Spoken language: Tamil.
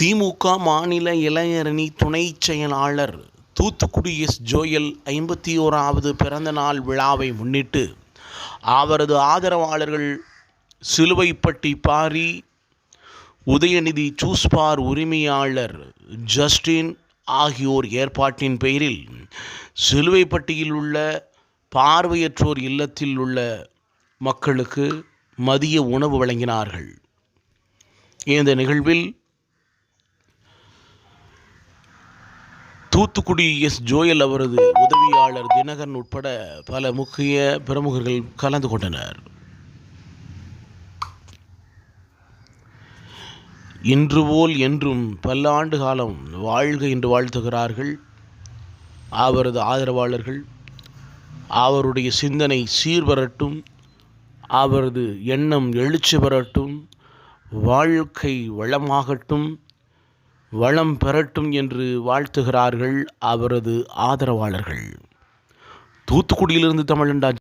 திமுக மாநில இளைஞரணி துணைச் செயலாளர் தூத்துக்குடி எஸ். ஜோயல் ஐம்பத்தி ஓராவது பிறந்தநாள் விழாவை முன்னிட்டு அவரது ஆதரவாளர்கள் சிலுவைப்பட்டி பாரி உதயநிதி சூஸ்பார் உரிமையாளர் ஜஸ்டின் ஆகியோர் ஏற்பாட்டின் பெயரில் சிலுவைப்பட்டியில் உள்ள பார்வையற்றோர் இல்லத்தில் உள்ள மக்களுக்கு மதிய உணவு வழங்கினார்கள். இந்த நிகழ்வில் தூத்துக்குடி எஸ். ஜோயல் அவரது உதவியாளர் தினகரன் உட்பட பல முக்கிய பிரமுகர்கள் கலந்து கொண்டனர். இன்று போல் என்றும் பல்லாண்டு காலம் வாழ்க என்று வாழ்த்துகிறார்கள் அவரது ஆதரவாளர்கள். அவருடைய சிந்தனை சீர்வரட்டும் அவரது எண்ணம் எழுச்சி பெறட்டும் வாழ்க்கை வளமாகட்டும். வளம் பெறட்டும் என்று வாழ்த்துகிறார்கள் அவரது ஆதரவாளர்கள். தூத்துக்குடியிலிருந்து தமிழண்டா